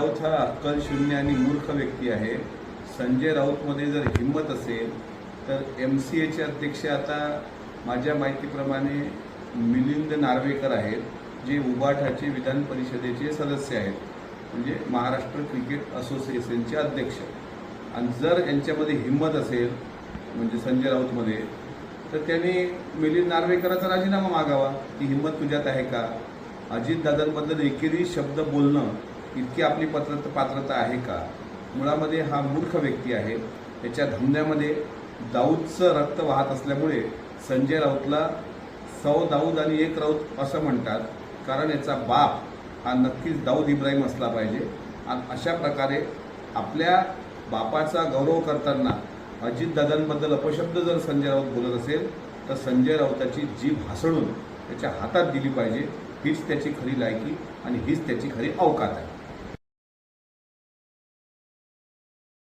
राऊत हा अक्कल शून्य आणि मूर्ख व्यक्ती आहे. संजय राऊतमध्ये जर हिंमत असेल तर एम सी एचे अध्यक्ष आता माझ्या माहितीप्रमाणे मिलिंद नार्वेकर आहेत जे उबाठाचे विधान परिषदेचे सदस्य आहेत. म्हणजे महाराष्ट्र क्रिकेट असोसिएशनचे अध्यक्ष. आणि जर यांच्यामध्ये हिंमत असेल म्हणजे संजय राऊतमध्ये तर त्यांनी मिलिंद नार्वेकराचा राजीनामा मागावा ती हिंमत तुझ्यात आहे का? अजितदादांबद्दल एकेरी शब्द बोलणं इतकी आपली पत्र पात्रता आहे का? मुळामध्ये हा मूर्ख व्यक्ती आहे. त्याच्या धंद्यामध्ये दाऊदचं रक्त वाहत असल्यामुळे संजय राऊतला सौ दाऊद आणि एक राऊत असं म्हणतात. कारण याचा बाप हा नक्कीच दाऊद इब्राहिम असला पाहिजे. आणि अशा प्रकारे आपल्या बापाचा गौरव करताना अजितदादांबद्दल अपशब्द जर संजय राऊत बोलत असेल तर संजय राऊताची जीभ हासळून त्याच्या हातात दिली पाहिजे. हीच त्याची खरी लायकी आणि हीच त्याची खरी अवकात आहे.